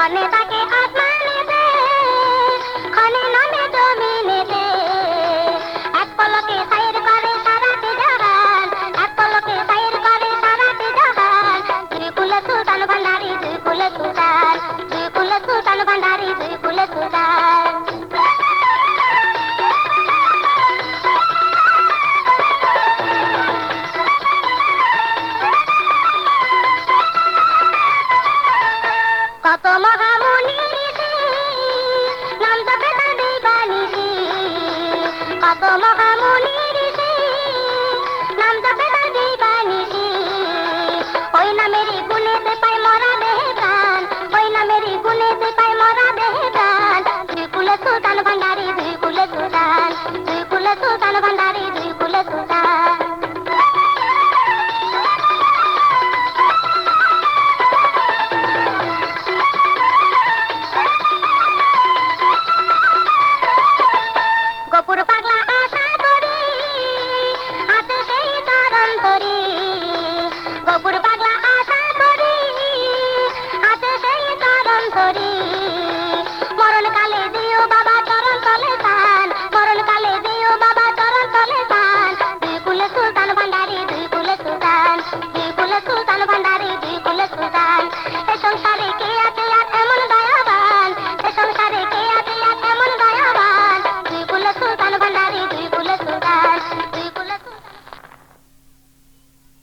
आने तक কত মহামুনি ঋষি নাম জপে তার দিবানিশি। ওই নামেরই গুণেতে পাই মরা অপর পাগলা আশা করি, হাতে সেই চরণ ধরি। মরণ কালে দিও বাবা চরণ তলে তান মরণ কালে দিও বাবা চরণ তলে তান দুই কুলে সুলতান ভান্ডারি, দুই কুলে সুলতান, দুই কুলে সুলতান ভান্ডারি, দুই কুলে সুলতান। এ সংসার